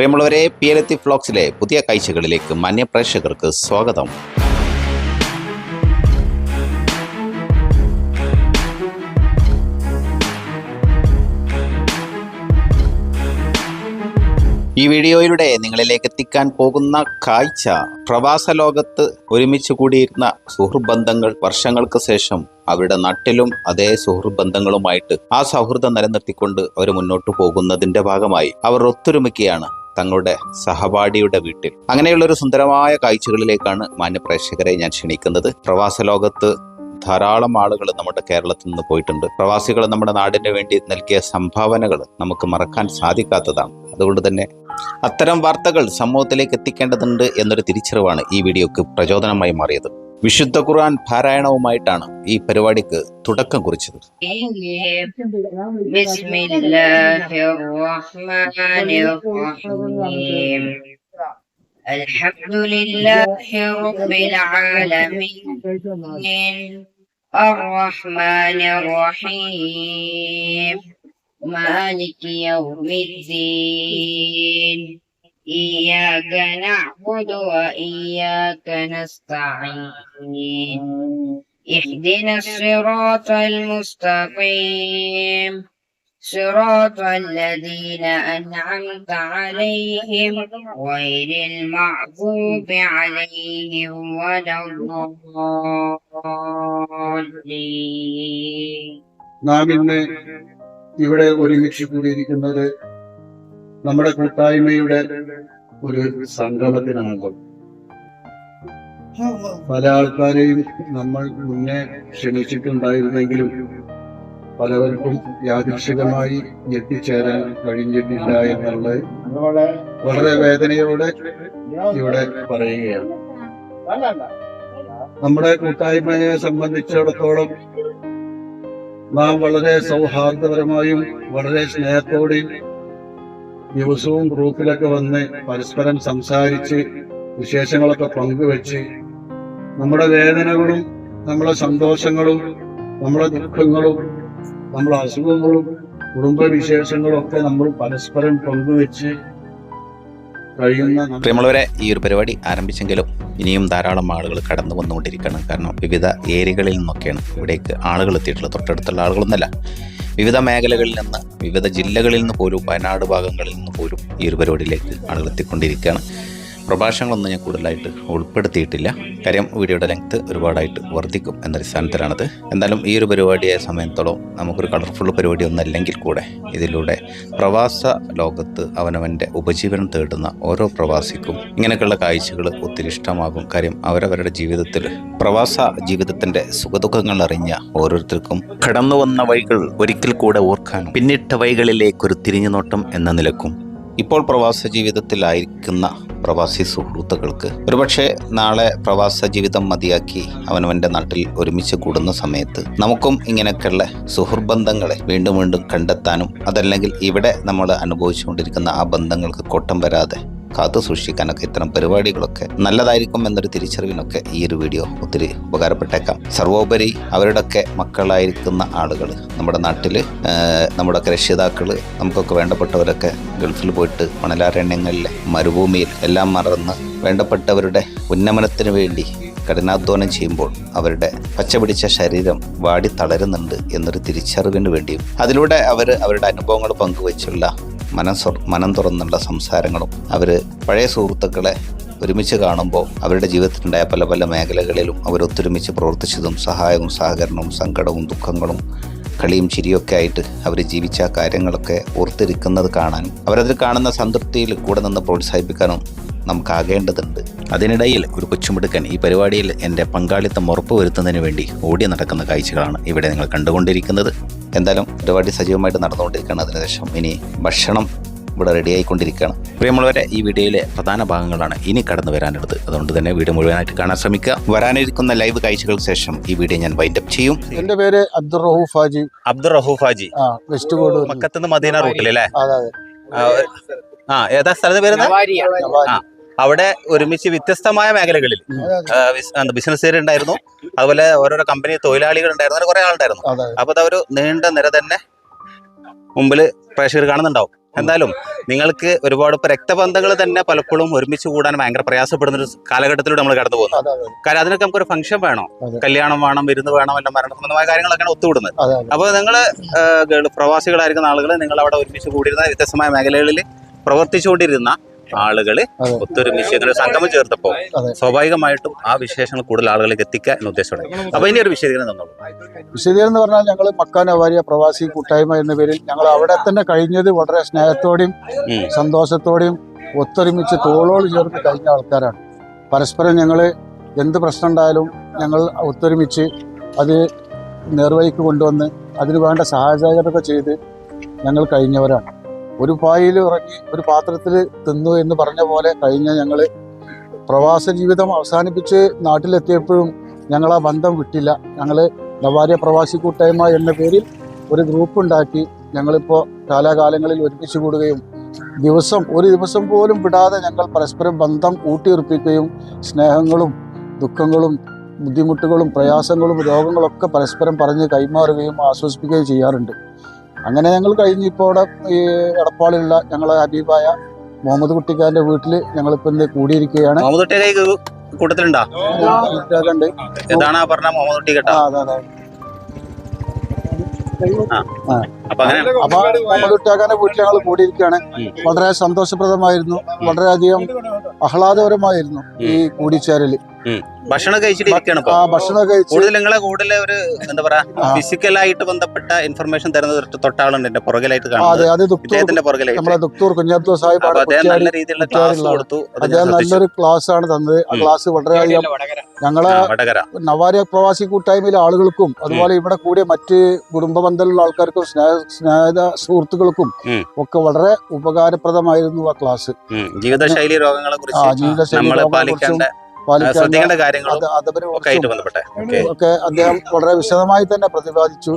പ്രിയമുള്ളവരെ P L എത്തി ഫ്ലോക്സിലെ പുതിയ കാഴ്ചകളിലേക്ക് മാന്യപ്രേക്ഷകർക്ക് സ്വാഗതം. ഈ വീഡിയോയിലൂടെ നിങ്ങളിലേക്ക് എത്തിക്കാൻ പോകുന്ന കാഴ്ച പ്രവാസ ലോകത്ത് ഒരുമിച്ച് കൂടിയിരുന്ന സുഹൃബന്ധങ്ങൾ വർഷങ്ങൾക്ക് ശേഷം അവരുടെ നാട്ടിലും അതേ സുഹൃബന്ധങ്ങളുമായിട്ട് ആ സൗഹൃദം നിലനിർത്തിക്കൊണ്ട് അവർ മുന്നോട്ട് പോകുന്നതിന്റെ ഭാഗമായി അവർ ഒത്തൊരുമിക്കുകയാണ്. തങ്ങളുടെ സഹപാഠിയുടെ വീട്ടിൽ. അങ്ങനെയുള്ള ഒരു സുന്ദരമായ കാഴ്ചകളിലേക്കാണ് മാന്യപ്രേക്ഷകരെ ഞാൻ ക്ഷണിക്കുന്നത്. പ്രവാസ ലോകത്ത് ധാരാളം ആളുകൾ നമ്മുടെ കേരളത്തിൽ നിന്ന് പോയിട്ടുണ്ട്. പ്രവാസികൾ നമ്മുടെ നാടിന് വേണ്ടി നൽകിയ സംഭാവനകൾ നമുക്ക് മറക്കാൻ സാധിക്കാത്തതാണ്. അതുകൊണ്ട് തന്നെ അത്തരം വാർത്തകൾ സമൂഹത്തിലേക്ക് എത്തിക്കേണ്ടതുണ്ട് എന്നൊരു തിരിച്ചറിവാണ് ഈ വീഡിയോക്ക് പ്രചോദനമായി മാറിയത്. വിശുദ്ധ ഖുർആൻ പാരായണവുമായിട്ടാണ് ഈ പരിപാടിക്ക് തുടക്കം കുറിച്ചത് بسم الله الرحمن الرحيم الحمد لله رب العالمين الرحمن الرحيم مالك يوم الدين إياك نعبد وإياك نستعين اهدنا الصراط المستقيم صراط الذين أنعمت عليهم غير المغضوب عليهم ولا الضالين നാം ഇന്ന് ഇവിടെ ഒരുമിച്ച് കൂടിയിരിക്കുന്നത് നമ്മുടെ കൂട്ടായ്മയുടെ ഒരു സംഗമത്തിനാകും. പല ആൾക്കാരെയും നമ്മൾ മുന്നേ ക്ഷണിച്ചിട്ടുണ്ടായിരുന്നെങ്കിലും പലവർക്കും യാദൃശികമായി എത്തിച്ചേരാൻ കഴിഞ്ഞിട്ടില്ല എന്നുള്ളത് വളരെ വേദനയോടെ ഇവിടെ പറയുകയാണ്. നമ്മുടെ കൂട്ടായ്മയെ സംബന്ധിച്ചിടത്തോളം നാം വളരെ സൗഹാർദ്ദപരമായും വളരെ സ്നേഹത്തോടെയും ദിവസവും ഗ്രൂപ്പിലൊക്കെ വന്ന് പരസ്പരം സംസാരിച്ച് വിശേഷങ്ങളൊക്കെ പങ്കുവെച്ച് നമ്മുടെ വേദനകളും നമ്മുടെ സന്തോഷങ്ങളും നമ്മുടെ ദുഃഖങ്ങളും നമ്മുടെ അസുഖങ്ങളും കുടുംബവിശേഷങ്ങളും ഒക്കെ നമ്മൾ പരസ്പരം പങ്കുവെച്ച് പ്രിയമുള്ളവരെ ഈ ഒരു പരിപാടി ആരംഭിച്ചെങ്കിലും ഇനിയും ധാരാളം ആളുകൾ കടന്നു വന്നുകൊണ്ടിരിക്കുകയാണ്. കാരണം വിവിധ ഏരിയകളിൽ നിന്നൊക്കെയാണ് ഇവിടേക്ക് ആളുകൾ എത്തിയിട്ടുള്ളത്. തൊട്ടടുത്തുള്ള ആളുകളൊന്നല്ല വിവിധ മേഖലകളിൽ നിന്ന് വിവിധ ജില്ലകളിൽ നിന്ന് പോലും വയനാട് ഭാഗങ്ങളിൽ നിന്ന് പോലും ഈ ഒരു പരിപാടിയിലേക്ക് ആളുകൾ എത്തിക്കൊണ്ടിരിക്കുകയാണ്. പ്രഭാഷണങ്ങളൊന്നും ഞാൻ കൂടുതലായിട്ട് ഉൾപ്പെടുത്തിയിട്ടില്ല. കാര്യം വീഡിയോയുടെ ലെങ്ത് ഒരുപാടായിട്ട് വർദ്ധിക്കും എന്ന അടിസ്ഥാനത്തിലാണത്. എന്തായാലും ഈ ഒരു പരിപാടിയെ സമയത്തോളം നമുക്കൊരു കളർഫുൾ പരിപാടി ഒന്നല്ലെങ്കിൽ കൂടെ ഇതിലൂടെ പ്രവാസ ലോകത്ത് അവനവന്റെ ഉപജീവനം തേടുന്ന ഓരോ പ്രവാസിക്കും ഇങ്ങനെയൊക്കെയുള്ള കാഴ്ചകൾ ഒത്തിരി ഇഷ്ടമാകും. കാര്യം അവരവരുടെ ജീവിതത്തിൽ പ്രവാസ ജീവിതത്തിന്റെ സുഖദുഃഖങ്ങൾ അറിഞ്ഞ ഓരോരുത്തർക്കും കടന്നു വന്ന വഴികൾ ഒരിക്കൽ കൂടെ ഓർക്കാനും പിന്നിട്ട വഴികളിലേക്കൊരു തിരിഞ്ഞുനോട്ടം എന്ന നിലക്കും ഇപ്പോൾ പ്രവാസ ജീവിതത്തിലായിരിക്കുന്ന പ്രവാസി സുഹൃത്തുക്കൾക്ക് ഒരുപക്ഷെ നാളെ പ്രവാസ ജീവിതം മതിയാക്കി അവനവന്റെ നാട്ടിൽ ഒരുമിച്ച് കൂടുന്ന സമയത്ത് നമുക്കും ഇങ്ങനെയൊക്കെയുള്ള സുഹൃബന്ധങ്ങളെ വീണ്ടും വീണ്ടും കണ്ടെത്താനും അതല്ലെങ്കിൽ ഇവിടെ നമ്മൾ അനുഭവിച്ചുകൊണ്ടിരിക്കുന്ന ആ ബന്ധങ്ങൾക്ക് കോട്ടം വരാതെ കാത്തു സൂക്ഷിക്കാനൊക്കെ ഇത്തരം പരിപാടികളൊക്കെ നല്ലതായിരിക്കും എന്നൊരു തിരിച്ചറിവിനൊക്കെ ഈ ഒരു വീഡിയോ ഒത്തിരി ഉപകാരപ്പെട്ടേക്കാം. സർവോപരി അവരുടെയൊക്കെ മക്കളായിരിക്കുന്ന ആളുകൾ നമ്മുടെ നാട്ടിൽ നമ്മുടെയൊക്കെ രക്ഷിതാക്കൾ നമുക്കൊക്കെ വേണ്ടപ്പെട്ടവരൊക്കെ ഗൾഫിൽ പോയിട്ട് മണലാരണ്യങ്ങളിലെ മരുഭൂമിയിൽ എല്ലാം മറന്ന് വേണ്ടപ്പെട്ടവരുടെ ഉന്നമനത്തിന് വേണ്ടി കഠിനാധ്വാനം ചെയ്യുമ്പോൾ അവരുടെ പച്ചപിടിച്ച ശരീരം വാടി തളരുന്നുണ്ട് എന്നൊരു തിരിച്ചറിവിന് വേണ്ടിയും അതിലൂടെ അവർ അവരുടെ അനുഭവങ്ങൾ പങ്കുവച്ചുള്ള മനം മനം തുറന്നുള്ള സംസാരങ്ങളും അവർ പഴയ സുഹൃത്തുക്കളെ ഒരുമിച്ച് കാണുമ്പോൾ അവരുടെ ജീവിതത്തിലുണ്ടായ പല പല മേഖലകളിലും അവർ ഒത്തൊരുമിച്ച് പ്രവർത്തിച്ചതും സഹായവും സഹകരണവും സങ്കടവും ദുഃഖങ്ങളും കളിയും ചിരിയൊക്കെ ആയിട്ട് അവർ ജീവിച്ച കാര്യങ്ങളൊക്കെ ഓർത്തിരിക്കുന്നത് കാണാനും അവരതിൽ കാണുന്ന സംതൃപ്തിയിൽ കൂടെ നിന്ന് പ്രോത്സാഹിപ്പിക്കാനും നമുക്കാകേണ്ടതുണ്ട്. അതിനിടയിൽ ഒരു കൊച്ചുമിടുക്കൻ ഈ പരിപാടിയിൽ എന്റെ പങ്കാളിത്തം ഉറപ്പുവരുത്തുന്നതിന് വേണ്ടി ഓടി നടക്കുന്ന കാഴ്ചകളാണ് ഇവിടെ നിങ്ങൾ കണ്ടുകൊണ്ടിരിക്കുന്നത്. എന്തായാലും പരിപാടി സജീവമായിട്ട് നടന്നുകൊണ്ടിരിക്കുകയാണ്. അതിനുശേഷം ഇനി ഭക്ഷണം ഇവിടെ റെഡിയായിക്കൊണ്ടിരിക്കുകയാണ് പ്രിയമുള്ളവരെ ഈ വീഡിയോയിലെ പ്രധാന ഭാഗങ്ങളാണ് ഇനി കടന്നു വരാനുള്ളത്. അതുകൊണ്ട് തന്നെ വീഡിയോ മുഴുവനായിട്ട് കാണാൻ ശ്രമിക്കുക. വരാനിരിക്കുന്ന ലൈവ് കാഴ്ചകൾക്ക് ശേഷം ഈ വീഡിയോ ഞാൻ വൈൻഡപ്പ് ചെയ്യും. എന്റെ പേര് അബ്ദുൾ റഹൂഫ് ഹാജി. അബ്ദുൾ റഹൂഫ് ആ വെസ്റ്റ് കോഡ് മക്കത്തുനിന്ന് മദീന റൂട്ടിലല്ലേ? അതെ അതെ. ആ ഏതാ സ്ഥലത്ത് പേര് അവിടെ ഒരുമിച്ച് വ്യത്യസ്തമായ മേഖലകളിൽ ഏരിയ ഉണ്ടായിരുന്നു അതുപോലെ ഓരോരോ കമ്പനി തൊഴിലാളികൾ ഉണ്ടായിരുന്നു. അങ്ങനെ കുറെ ആളുണ്ടായിരുന്നു. അപ്പോൾ അപ്പൊ അതൊരു നീണ്ട നിര തന്നെ മുമ്പിൽ പ്രേക്ഷകർ കാണുന്നുണ്ടാവും. എന്തായാലും നിങ്ങൾക്ക് ഒരുപാട് ഇപ്പൊ രക്തബന്ധങ്ങൾ തന്നെ പലപ്പോഴും ഒരുമിച്ച് കൂടാൻ ഭയങ്കര പ്രയാസപ്പെടുന്ന ഒരു കാലഘട്ടത്തിലൂടെ നമ്മൾ കടന്നു പോകുന്നത് അതെ കാരണം അതിനൊക്കെ നമുക്കൊരു ഫംഗ്ഷൻ വേണം. കല്യാണം വേണം വിരുന്ന് വേണം എല്ലാം മരണം സംബന്ധമായ കാര്യങ്ങളൊക്കെയാണ് ഒത്തുകൂടുന്നത്. അതെ അപ്പോൾ നിങ്ങൾ പ്രവാസികളായിരിക്കുന്ന ആളുകൾ നിങ്ങൾ അവിടെ ഒരുമിച്ച് കൂടിയിരുന്ന വ്യത്യസ്തമായ മേഖലകളിൽ പ്രവർത്തിച്ചുകൊണ്ടിരുന്ന ആളുകൾ. ഒത്തൊരുമിച്ച് ഇങ്ങനെ ഒരു സംഗമം ചേർത്തപ്പോൾ സ്വാഭാവികമായിട്ടും ആ വിശേഷങ്ങൾ കൂടുതൽ ആളുകളിലേക്ക് എത്തിക്കുക എന്ന ഉദ്ദേശത്തോടെ. അപ്പൊ ഇനി ഒരു വിശദീകരണം തന്നോളൂ. വിശദീകരണം എന്ന് പറഞ്ഞാൽ ഞങ്ങൾ മക്കാൻ അവാരിയ പ്രവാസി കൂട്ടായ്മ എന്ന പേരിൽ ഞങ്ങൾ അവിടെ തന്നെ കഴിഞ്ഞത് വളരെ സ്നേഹത്തോടെയും സന്തോഷത്തോടെയും ഒത്തൊരുമിച്ച് തോളോട് ചേർത്ത് കഴിഞ്ഞ ആൾക്കാരാണ്. പരസ്പരം ഞങ്ങൾ എന്ത് പ്രശ്നം ഉണ്ടായാലും ഞങ്ങൾ ഒത്തൊരുമിച്ച് അത് നേർവഴിക്ക് കൊണ്ടുവന്ന് അതിന് വേണ്ട സഹായകരൊക്കെ ചെയ്ത് ഞങ്ങൾ കഴിഞ്ഞവരാണ്. ഒരു പായയിൽ ഇറങ്ങി ഒരു പാത്രത്തിൽ തിന്നു എന്ന് പറഞ്ഞ പോലെ കഴിഞ്ഞ ഞങ്ങൾ പ്രവാസ ജീവിതം അവസാനിപ്പിച്ച് നാട്ടിലെത്തിയപ്പോഴും ഞങ്ങൾ ആ ബന്ധം വിട്ടില്ല. ഞങ്ങൾ നവാര്യ പ്രവാസി കൂട്ടായ്മ എന്ന പേരിൽ ഒരു ഗ്രൂപ്പ് ഉണ്ടാക്കി ഞങ്ങളിപ്പോൾ കാലാകാലങ്ങളിൽ ഒരുമിച്ച് കൂടുകയും ദിവസം ഒരു ദിവസം പോലും വിടാതെ ഞങ്ങൾ പരസ്പരം ബന്ധം ഊട്ടിയുറപ്പിക്കുകയും സ്നേഹങ്ങളും ദുഃഖങ്ങളും ബുദ്ധിമുട്ടുകളും പ്രയാസങ്ങളും രോഗങ്ങളൊക്കെ പരസ്പരം പറഞ്ഞ് കൈമാറുകയും ആശ്വസിപ്പിക്കുകയും ചെയ്യാറുണ്ട്. അങ്ങനെ ഞങ്ങൾ കഴിഞ്ഞ് ഇപ്പോൾ ഇവിടെ ഈ എടപ്പാളിലുള്ള ഞങ്ങളെ ഹബീബായ മുഹമ്മദ് കുട്ടിക്കാരന്റെ വീട്ടിൽ ഞങ്ങളിപ്പോൾ ഇന്ന് കൂടിയിരിക്കുകയാണ്. കൂട്ടത്തിലുണ്ടോ? ആ പറഞ്ഞ മുഹമ്മദ് കുട്ടി കേട്ടോ? അതെ അതെ. അങ്ങനെ അപ്പൊ വീട്ടിൽ ഞങ്ങൾ കൂടിയിരിക്കുകയാണ്. വളരെ സന്തോഷപ്രദമായിരുന്നു. വളരെയധികം ആഹ്ലാദപരമായിരുന്നു ഈ കൂടിച്ചേരൽ. ഭക്ഷണം കഴിച്ചിട്ട് ആ ഭക്ഷണം കഴിച്ച് കൂടുതൽ നിങ്ങളെ കൂടുതൽ ഒരു എന്താ പറയാ ഫിസിക്കലായിട്ട് ബന്ധപ്പെട്ട ഇൻഫർമേഷൻ തരുന്നത് തൊട്ടാളുണ്ട് എന്റെ പുറകിലായിട്ട് ദുക്തൂർ കുഞ്ഞബ്ദു സാഹിബ് നല്ല രീതിയിലുള്ള ക്ലാസ് കൊടുത്തു. അദ്ദേഹം നല്ലൊരു ക്ലാസ് ആണ് തന്നത്. ആ. ക്ലാസ് വളരെയധികം ഞങ്ങളെ നവാരി പ്രവാസി കൂട്ടായ്മയിലെ ആളുകൾക്കും അതുപോലെ ഇവിടെ കൂടിയ മറ്റ് കുടുംബ ബന്ധമുള്ള ആൾക്കാർക്കും സ്നേഹ സ്നേഹിത സുഹൃത്തുക്കൾക്കും ഒക്കെ വളരെ ഉപകാരപ്രദമായിരുന്നു ആ ക്ലാസ് ജീവിതശൈലി രോഗങ്ങളെ കുറിച്ച് ജീവിതശൈലി ശ്രദ്ധിക്കേണ്ട കാര്യങ്ങളും ഒക്കെ അദ്ദേഹം വളരെ വിശദമായി തന്നെ പ്രതിപാദിച്ചു.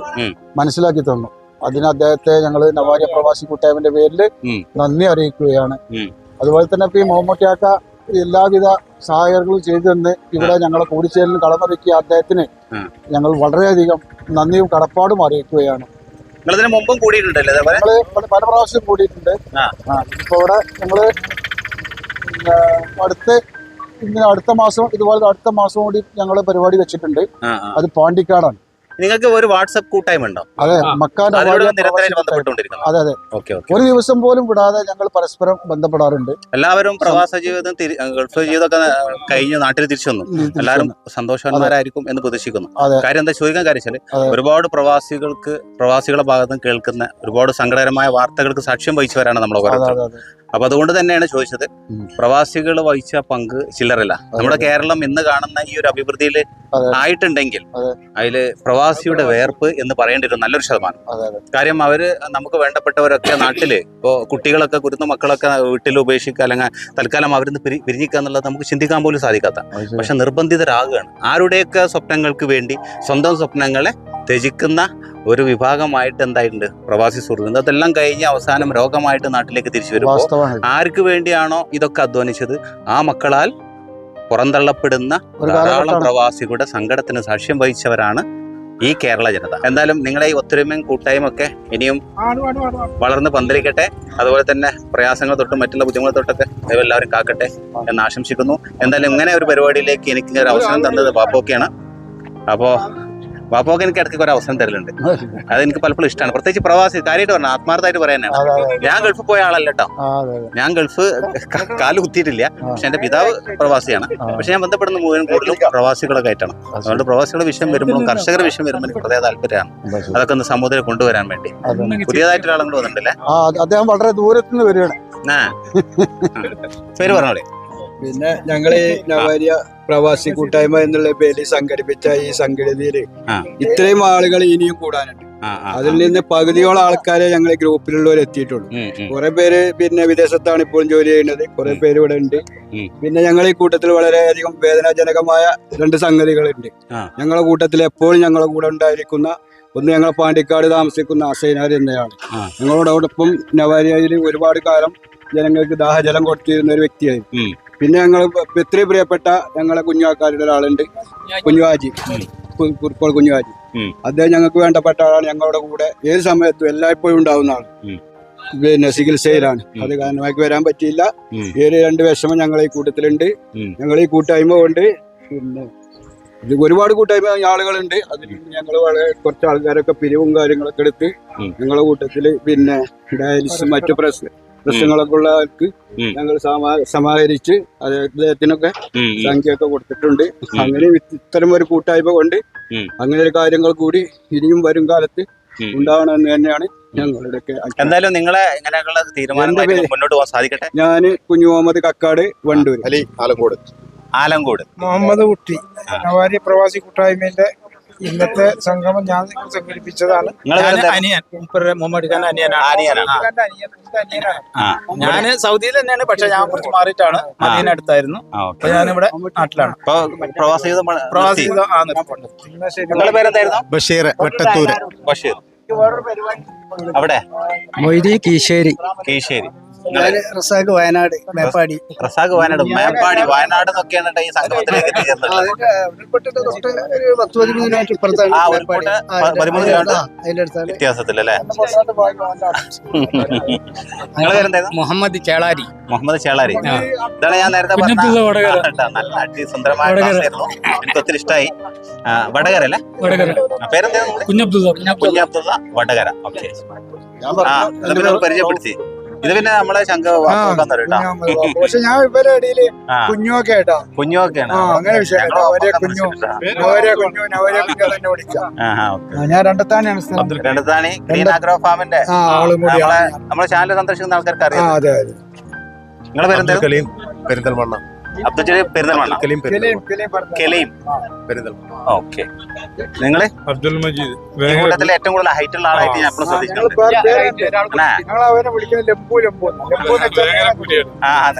മനസ്സിലാക്കി തന്നു. അതിന് അദ്ദേഹത്തെ ഞങ്ങൾ നവാരി പ്രവാസി കൂട്ടായ്മന്റെ പേരിൽ. നന്ദി അറിയിക്കുകയാണ്. അതുപോലെ തന്നെ ഇപ്പൊ ഈ മമ്മൂട്ടിയാക്ക എല്ലാവിധ സഹായങ്ങളും ചെയ്തു തന്ന് ഇവിടെ ഞങ്ങളെ കൂടിച്ചേരലിന് കളമൊരുക്കിയ അദ്ദേഹത്തിന്. ഞങ്ങൾ വളരെയധികം നന്ദിയും കടപ്പാടും അറിയിക്കുകയാണ്. നിങ്ങൾ ഇതിന് മുമ്പും കൂടിയിട്ടുണ്ടല്ലേ അതേപോലെ ഞങ്ങൾ പല പ്രാവശ്യം കൂടിയിട്ടുണ്ട് ആ. ആ ഇപ്പൊ ഇവിടെ ഞങ്ങൾ പിന്നെ അടുത്ത് ഇങ്ങനെ അടുത്ത മാസം ഇതുപോലെ അടുത്ത മാസം കൂടി ഞങ്ങൾ പരിപാടി വെച്ചിട്ടുണ്ട് ആ, ആ. അത് പാണ്ടിക്കാടാണ് നിങ്ങൾക്ക് ഒരു വാട്സപ്പ് കൂട്ടായ്മ. ഉണ്ടോ അതെ അതെ. അതെ ഓക്കെ ഓക്കെ. ഒരു ദിവസം പോലും വിടാതെ ഞങ്ങൾ പരസ്പരം ബന്ധപ്പെടാറുണ്ട്. എല്ലാവരും പ്രവാസ ജീവിതം ഗൾഫ് ജീവിതമൊക്കെ കഴിഞ്ഞ് നാട്ടിൽ തിരിച്ചു വന്നു. എല്ലാവരും സന്തോഷവാന്മാരായിരിക്കും എന്ന് പ്രതീക്ഷിക്കുന്നു. കാര്യം എന്താ ചോദിക്കാൻ കാര്യം ഒരുപാട് പ്രവാസികൾക്ക് പ്രവാസികളുടെ ഭാഗത്ത് കേൾക്കുന്ന ഒരുപാട് സങ്കടകരമായ വാർത്തകൾക്ക് സാക്ഷ്യം വഹിച്ചവരാണ് നമ്മൾ അതെ. അപ്പൊ അതുകൊണ്ട് തന്നെയാണ് ചോദിച്ചത്. പ്രവാസികൾ വഹിച്ച പങ്ക് ചില്ലറല്ല. നമ്മുടെ കേരളം ഇന്ന് കാണുന്ന ഈ ഒരു അഭിവൃദ്ധിയിൽ ആയിട്ടുണ്ടെങ്കിൽ അതിൽ അതിൽ പ്രവാസിയുടെ വേർപ്പ് എന്ന് പറയേണ്ടി വരും നല്ലൊരു ശതമാനം. കാര്യം അവർ നമുക്ക് വേണ്ടപ്പെട്ടവരൊക്കെ നാട്ടിൽ ഇപ്പോ കുട്ടികളൊക്കെ കുരുന്ന മക്കളൊക്കെ വീട്ടിൽ ഉപേക്ഷിക്കുക അല്ലെങ്കിൽ തൽക്കാലം അവരിന്ന് പിരി പിരിഞ്ഞിക്കുക എന്നുള്ളത് നമുക്ക് ചിന്തിക്കാൻ പോലും സാധിക്കാത്ത. പക്ഷെ നിർബന്ധിതരാകുകയാണ്. ആരുടെയൊക്കെ സ്വപ്നങ്ങൾക്ക് വേണ്ടി സ്വന്തം സ്വപ്നങ്ങളെ ത്യജിക്കുന്ന ഒരു വിഭാഗമായിട്ട് എന്തായിട്ടുണ്ട്? പ്രവാസി സുഹൃത്തുക്കൾ. അതെല്ലാം കഴിഞ്ഞ് അവസാനം രോഗമായിട്ട് നാട്ടിലേക്ക് തിരിച്ചു വരുമ്പോൾ ആർക്ക് വേണ്ടിയാണോ ഇതൊക്കെ അധ്വാനിച്ചത്? ആ മക്കളാൽ പുറന്തള്ളപ്പെടുന്ന ധാരാളം പ്രവാസികളുടെ സങ്കടത്തിന് സാക്ഷ്യം വഹിച്ചവരാണ് ഈ കേരള ജനത. എന്തായാലും നിങ്ങളെ ഈ ഒത്തൊരുമയും കൂട്ടായ്മ ഒക്കെ ഇനിയും വളർന്ന് പന്തലിക്കട്ടെ. അതുപോലെ തന്നെ പ്രയാസങ്ങൾ തൊട്ടും മറ്റുള്ള ബുദ്ധിമുട്ട് തൊട്ടൊക്കെ എല്ലാവരും കാക്കട്ടെ എന്ന് ആശംസിക്കുന്നു. എന്തായാലും ഇങ്ങനെ ഒരു പരിപാടിയിലേക്ക് എനിക്ക് ഒരു അവസരം തന്നത് പാപ്പൊക്കെയാണ് അപ്പോ ബാപ്പോക്ക് എനിക്ക് ഇടയ്ക്ക് ഒരു അവസരം തരലുണ്ട്. അത് എനിക്ക് പലപ്പോഴും ഇഷ്ടമാണ് പ്രത്യേകിച്ച് പ്രവാസി കാര്യമായിട്ട് പറഞ്ഞു ആത്മാർത്ഥമായിട്ട് പറയാനാണ് ഞാൻ ഗൾഫ് പോയ ആളല്ല കേട്ടോ. ഞാൻ ഗൾഫ് കാൽ കുത്തിയിട്ടില്ല. പക്ഷെ എന്റെ പിതാവ് പ്രവാസിയാണ്. പക്ഷെ ഞാൻ ബന്ധപ്പെടുന്ന മുഴുവൻ കൂടുതലും പ്രവാസികളൊക്കെ ആയിട്ടാണ്. അതുകൊണ്ട് പ്രവാസികളുടെ വിഷയം വരുമ്പോഴും കർഷകരുടെ വിഷയം വരുമ്പോൾ എനിക്ക് പ്രത്യേക താല്പര്യമാണ്. അത് അതൊക്കെ ഒന്ന് സമൂഹത്തിൽ കൊണ്ടുവരാൻ വേണ്ടി. പുതിയതായിട്ട് ഒരാളും കൂടെ വന്നിട്ടുണ്ടല്ലേ അദ്ദേഹം വളരെ ദൂരത്ത് നിന്ന് വരികയാണ് പേര് പറഞ്ഞോളെ. പിന്നെ ഞങ്ങൾ നവാര്യ പ്രവാസി കൂട്ടായ്മ എന്നുള്ള പേരിൽ സംഘടിപ്പിച്ച ഈ സംഘടനയിൽ ആ. ഇത്രയും ആളുകൾ ഇനിയും കൂടാനുണ്ട്. അതിൽ നിന്ന് പകുതിയോളം ആൾക്കാരെ ഞങ്ങൾ ഗ്രൂപ്പിലുള്ളവർ എത്തിയിട്ടുള്ളൂ. കുറെ പേര് പിന്നെ വിദേശത്താണ് ഇപ്പോഴും ജോലി ചെയ്യുന്നത്. കുറെ പേര് ഇവിടെ ഉണ്ട്. പിന്നെ ഞങ്ങൾ ഈ കൂട്ടത്തിൽ വളരെയധികം വേദനാജനകമായ രണ്ട് സംഗതികളുണ്ട്. ഞങ്ങളുടെ കൂട്ടത്തിൽ എപ്പോഴും ഞങ്ങളുടെ കൂടെ ഉണ്ടായിരിക്കുന്ന ഒന്ന് ഞങ്ങൾ പാണ്ടിക്കാട് താമസിക്കുന്ന അസൈനാർ എന്നയാണ്. ഞങ്ങളോടൊപ്പം നവാരിയയിൽ ഒരുപാട് കാലം ജനങ്ങൾക്ക് ദാഹജലം കൊടുത്തിരുന്ന ഒരു വ്യക്തിയായിരുന്നു. പിന്നെ ഞങ്ങൾ ഇത്രയും പ്രിയപ്പെട്ട ഞങ്ങളെ കുഞ്ഞാക്കാരുടെ ഒരാളുണ്ട്. കുഞ്ഞുവാജി. കുറിപ്പോൾ കുറുക്കോൾ കുഞ്ഞുവാജി. അദ്ദേഹം ഞങ്ങൾക്ക് വേണ്ടപ്പെട്ട ആളാണ്. ഞങ്ങളുടെ കൂടെ ഏത് സമയത്തും എല്ലായ്പ്പോഴും ഉണ്ടാവുന്ന ആൾ. പിന്നെ ചികിത്സയിലാണ്. അത് കാരണമാക്കി വരാൻ പറ്റിയില്ല. ഏഴ് രണ്ട് വിഷമം ഞങ്ങൾ ഈ കൂട്ടത്തിലുണ്ട്. ഞങ്ങൾ ഈ കൂട്ടായ്മ കൊണ്ട് പിന്നെ ഇത് ഒരുപാട് കൂട്ടായ്മ ആളുകളുണ്ട്. അതിൽ ഞങ്ങൾ വളരെ കുറച്ച് ആൾക്കാരൊക്കെ പിരിവും കാര്യങ്ങളൊക്കെ എടുത്ത് ഞങ്ങളുടെ ഞങ്ങളെ കൂട്ടത്തിൽ പിന്നെ ഡയാലിസിസ് മറ്റു പ്രശ്ന പ്രശ്നങ്ങളൊക്കെ ഉള്ളവർക്ക് ഞങ്ങൾ സമാ- സമാഹരിച്ച് അദ്ദേഹത്തിനൊക്കെ. സംഖ്യയൊക്കെ കൊടുത്തിട്ടുണ്ട്. അങ്ങനെ ഇത്തരം ഒരു കൂട്ടായ്മ കൊണ്ട് അങ്ങനെ ഒരു കാര്യങ്ങൾ കൂടി ഇനിയും വരും കാലത്ത്. ഉണ്ടാവണമെന്ന് തന്നെയാണ് ഞങ്ങളുടെ എന്തായാലും നിങ്ങളെ ഇങ്ങനെയുള്ള മുന്നോട്ട് പോകാൻ സാധിക്കട്ടെ? ഞാൻ കുഞ്ഞു മുഹമ്മദ് കക്കാട് വണ്ടൂർ അലി ആലങ്കോട്. ആലങ്കോട്. മുഹമ്മദ് കുട്ടി. പ്രവാസി കൂട്ടായ്മയുടെ ഇന്നത്തെ സംഗമം ഞാൻ സംഘടിപ്പിച്ചതാണ്. ഞാൻ അനിയൻ. അനിയനാണ്. സൗദിയിൽ തന്നെയാണ് പക്ഷെ ഞാൻ കുറച്ച് മാറിയിട്ടാണ് മദീന അടുത്തായിരുന്നു. ആ, അപ്പൊ ഞാനിവിടെ നാട്ടിലാണ്. പ്രവാസ പ്രവാസി ബഷീർ വെട്ടത്തൂര്. ബഷീർ. അവിടെ? മൊയ്തി കീശേരി. കീശേരി. റസാഖ് വയനാട് മേപ്പാടി. റസാഖ് വയനാട് മേപ്പാടി വയനാട് എന്നൊക്കെയാണ് ഈ സംഗമത്തിലേക്ക് പേരെന്തായിരുന്നു? മുഹമ്മദ് ചേളാരി. മുഹമ്മദ് ചേളാരി. ഇതാണ് ഞാൻ നേരത്തെ നല്ല അടി സുന്ദരമായ എനിക്ക് ഒത്തിരി ഇഷ്ടമായി വടകര അല്ലേ? പേരെന്താ കുഞ്ഞബ്ദുള്ള കുഞ്ഞബ്ദുള്ള വടകര. ഓക്കെ. പരിചയപ്പെടുത്തി. ഇത് പിന്നെ നമ്മളെ ശങ്ക പക്ഷെ ഞാൻ ഇവരുടെ ഇടയിൽ കുഞ്ഞുമൊക്കെ കുഞ്ഞൊക്കെ ആയിട്ടാ. കുഞ്ഞുമൊക്കെയാണ്. അങ്ങനെ ഞാൻ രണ്ടത്താണിയാണ് രണ്ടത്താണി ഗ്രീൻ ആഗ്രോ ഫാമിന്റെ. നമ്മളെ ചാനൽ സന്ദർശിക്കുന്ന ആൾക്കാർക്ക് അറിയാം നിങ്ങളെ പെരിന്തൽമണ്ണ. അബ്ദുൽ പറഞ്ഞ കെലയും പെരിന്തൽമണ്ണ ഓക്കെ നിങ്ങൾ അബ്ദുൽ മജീദ് ഈ കൂട്ടത്തിൽ ഏറ്റവും കൂടുതൽ ഹൈറ്റ് ഉള്ള ആളായിട്ട് ഞാൻ എപ്പോഴും ശ്രദ്ധിച്ചിട്ടുണ്ട് ആൾ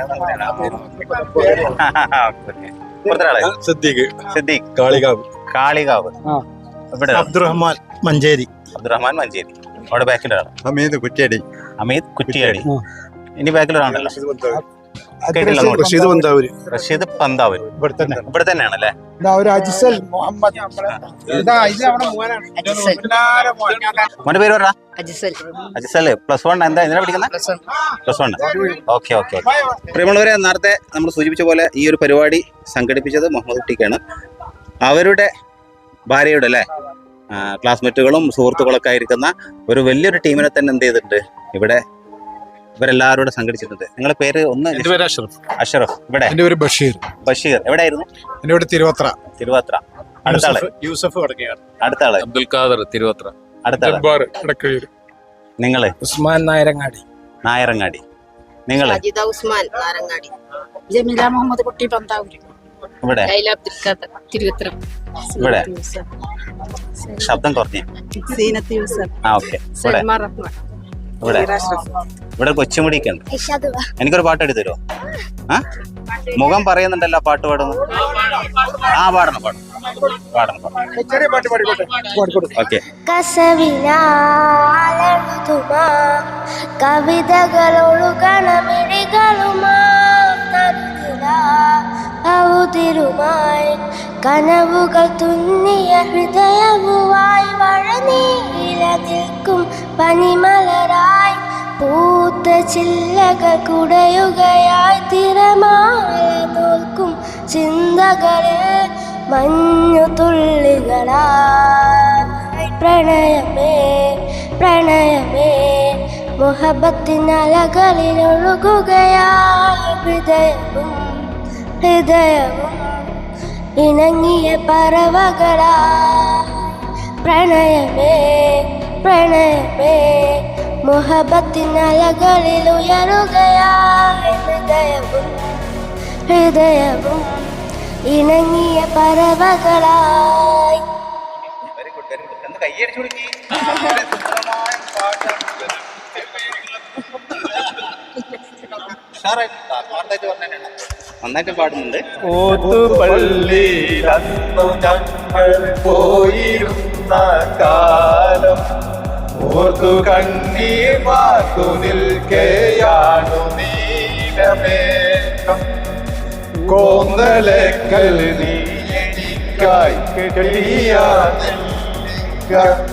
സിദ്ദീഖ് കാളികാവ് കാളികാവ് ആ. ഇവിടെ അബ്ദുറഹ്മാൻ മഞ്ചേരി അബ്ദുറഹ്മാൻ മഞ്ചേരി അവിടെ ബാക്കിലൊരാൾ അമീദ് കുറ്റിയടി അമീത് കുറ്റിയടി ഇനി കേട്ടില്ല റഷീദ്. റഷീദ് ഇവിടെ തന്നെ ഇവിടെ തന്നെയാണല്ലേ ഇതാ ഒരു അജിസൽ മുഹമ്മദ്. മോന്റെ പേര് പറ അജിസൽ. പ്ലസ് വൺ എന്താ എന്തിനാ പഠിക്കുന്നത് plus one. Okay okay okay. പ്രിയമുള്ളവരെ നേരത്തെ നമ്മൾ സൂചിപ്പിച്ച പോലെ ഈ ഒരു പരിപാടി സംഘടിപ്പിച്ചത് മുഹമ്മദ് കുട്ടിക്കാണ്. അവരുടെ ഭാര്യയുടെ അല്ലേ? ക്ലാസ്മേറ്റുകളും സുഹൃത്തുക്കളൊക്കെ ആയിരിക്കുന്ന ഒരു വലിയൊരു ടീമിനെ തന്നെ എന്ത് ചെയ്തിട്ടുണ്ട്? ഇവിടെ ഇവരെല്ലാവരും കൂടെ സംഘടിച്ചിട്ടുണ്ട്. നിങ്ങളുടെ പേര് ഒന്ന് അഷറഫ് പേര് അഷ്റഫ്. അഷറഫ്. ഇവിടെ? എന്റെ പേര് ബഷീർ. ബഷീർ. എവിടെയായിരുന്നു? എന്റെ പേര് തിരുവത്ര. തിരുവത്ര. അടുത്ത ആൾ? യൂസഫ്- അടുത്താളെ വടക്കേയാണ് അടുത്ത ആൾ? അബ്ദുൽ ഖാദർ തിരുവത്ര. അടുത്ത ആൾ? ജബ്ബാർ ഇടക്കയൂർ നിങ്ങൾ? ഉസ്മാൻ നായരങ്ങാടി. നായരങ്ങാടി. നിങ്ങൾ? ഉസ്മാൻ നാരങ്ങാടി ജമീല മുഹമ്മദ് കുട്ടി പന്താവൂര്. ഇവിടെ? തിരുവത്ര. ഇവിടെ? ശബ്ദം കുറഞ്ഞു. സീനത്ത് യൂസഫ്. ആ ഓക്കെ. ഇവിടെ? ഇവിടെ. ഇവിടെ കൊച്ചുമുടിയൊക്കെ ഉണ്ട് എനിക്കൊരു പാട്ട് എടുത്തു തരുമോ? ആ? മുഖം പറയുന്നുണ്ടല്ലോ പാട്ട് പാടുന്നു. ആ പാടണം പാടണം. പാടണം പാടണം. ഓക്കെ. കസവിനാലെഴുതുമാ. കവിതകളൊഴുകണമിഴികളുമാ. ഔതിരുമായി കനവുകൾ തുന്നിയ ഹൃദയവുമായി വഴനീല നിൽക്കും പനിമലരായി പൂത്ത ചില്ലകൾ കുടയുകയായി തിരമാല തോൽക്കും ചിന്തകളിൽ മഞ്ഞു തുള്ളികളായി. പ്രണയമേ പ്രണയമേ മുഹബത്തിനലകളിൽ ഒഴുകുകയായി ഹൃദയവും ഹൃദയവും ഇണങ്ങിയ പറവകളായി. പ്രണയമേ പ്രണയമേ മൊഹബത്തിനലകളിൽ ഉയരുകയായി ഹൃദയവും ഹൃദയവും ഇണങ്ങിയ പറവകളായി നന്നായിട്ട് പാടുന്നുണ്ട്. ഓത്തുപള്ളിയിലന്നു ഞങ്ങൾ പോയിരുന്ന കാലം. ഓർത്തു കണ്ണീർ മാത്തു നിൽക്കെയാണു നീലമേഘം. കോന്നലക്കൽ നീ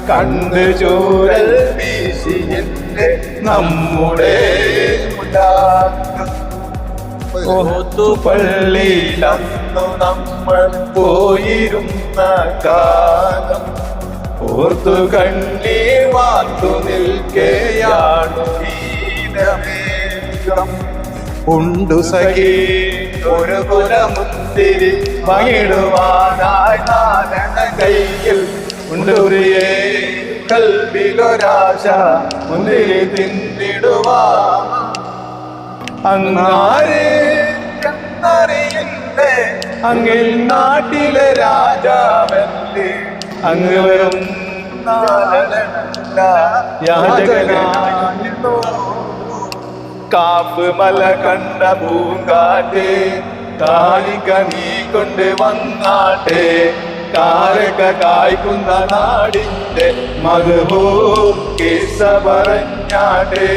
കണ്ട് ചൂരൽ വീശി എൻ നമ്മുടെ പള്ളിയിലന്നു നമ്മൾ പോയിരുന്ന കാലം. ഓർത്തു കണ്ണീർ വാർത്തു നിൽക്കയാണു ഉണ്ടു സഖി ഒരു കുലമുന്തിരി പങ്കിടുവാനായി നാരണ കയ്യിൽ ഉണ്ടൊരിയേ കൽവിലൊരാശ മുന്തിരി തിന്നിടുവാ. അങ്ങാരേ അങ്ങിൽ നാട്ടിലെ രാജാവല്ലേ? അങ്ങ് വരും കാപ്പ് മല കണ്ട പൂങ്കാറ്റേ താളിക നീ കൊണ്ട് വന്നാട്ടെ. കാരക കായ്ക്കുന്ന നാടിന്റെ മധുഹോ കേസ പറഞ്ഞാട്ടെ.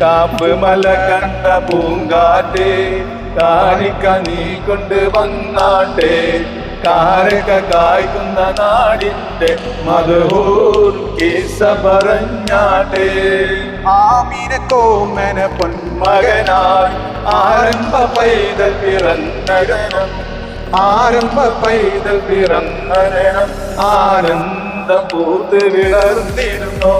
കാപ്പ് മല കണ്ട പൂങ്കാറ്റേ താളിക നീ കൊണ്ട് വന്നാട്ടെ. കാരക കായ്ക്കുന്ന നാടിന്റെ മധുഹൂർ കേസ പറഞ്ഞാട്ടെ. ആമീന കോമന പൊന്മകനായി ആരംഭ പൈതൽ പിറന്നടനം ആരംഭ പൈതൽ പിറന്നടനം ആനന്ദം പൂത്ത് വിളർന്നിരുന്നോ